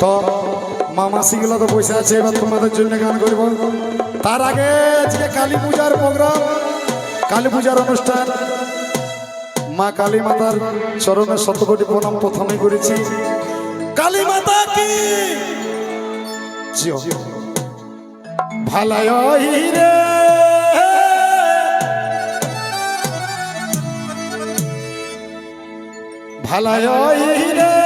তো মামাসিগুলো তো বসে আছে, এবার তোমাদের জন্য গান করব। তার আগে আজকে কালী পূজার প্রোগ্রাম, কালী পূজার অনুষ্ঠান। মা কালী মাতার চরণে শতকোটি প্রণাম প্রথমে করেছি। কালী মাতা কি? ভালায় রে। ভালায় রে।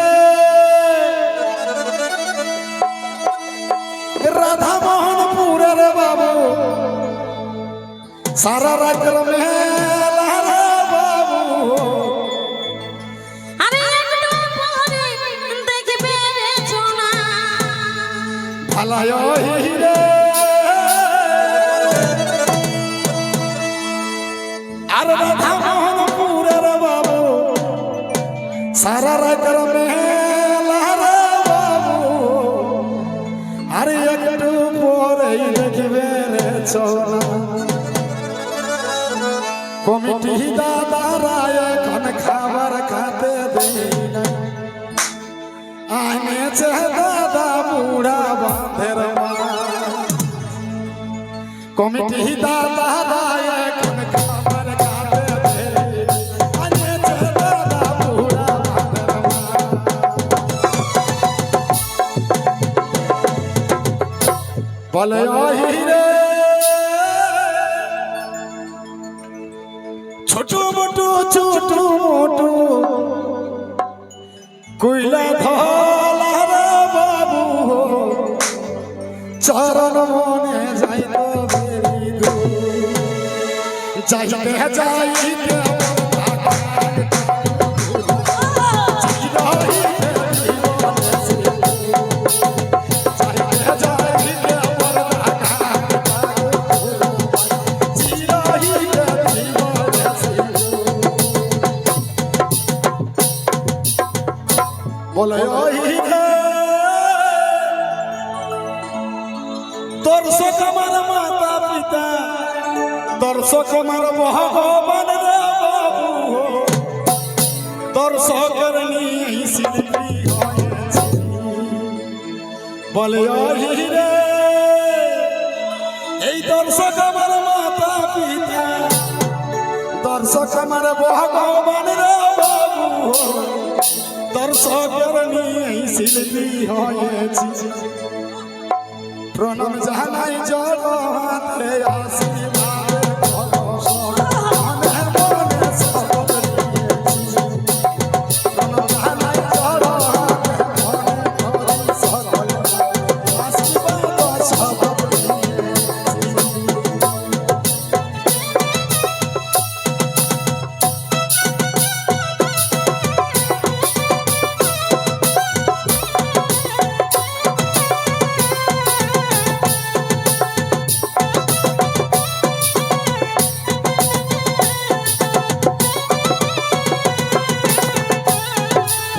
সারা রাজ্যের মেলা রে বাবু। আরে একটু পরে দেখবে রে সোনা ভালায় রে আর রাধা মোহনপুরের বাবু। সারা রাজ্যের মেলা রে বাবু। আরে একটু পরেই দেখবে রে চলা কমিটি দাদারা এখন খাবার খাতে দেই না। আনেছে দাদা বুড়া বাঁধের মা কমিটি দাদারা এখন খাবার খাতে বলে, ওই ছোট মোটু ছোট মোটু। কইলা ধলা বাবু চরণ মনে যাইত যাইতে যাইতে বলে ওই দর্শক আমার মাতা পিতা দর্শক আমার ভগবান হয়েছি। বলে রে এই দর্শক আমার মাতা পিতা দর্শক আমার ভগবান রে বাবু দর্শকের শিল্পী হয়েছি। প্রণাম জানাই জল হাতে আশীর্বাদ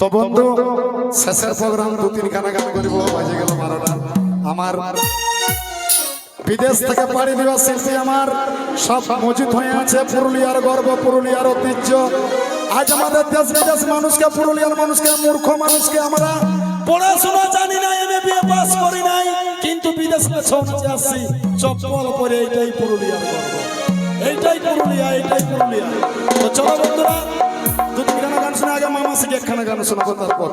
তো বন্ধু শেষের প্রোগ্রাম দু তিন খানা গান করিব, বাজে গেল বারোটা। আমার বিদেশ থেকে পাড়ি দেওয়া শিল্পী আমার, সব মজুদ হয়ে আছে পুরুলিয়ার গর্ব, পুরুলিয়ার ঐতিহ্য। আজ আমাদের দেশ বিদেশ মানুষকে, পুরুলিয়ার মানুষকে, মূর্খ মানুষকে আমরা পড়াশোনা জানি না এম এ পাস করি নাই আসলে ছৌ নাচে আসছি, চপ্পল পরে এইটাই পুরুলিয়ার গর্ব। এইটাই পুরুলিয়া এইটাই পুরুলিয়া। তো চলো বন্ধুরা গান শুনে আগে মামা শিখে একখানা গান শোনাবো তারপর।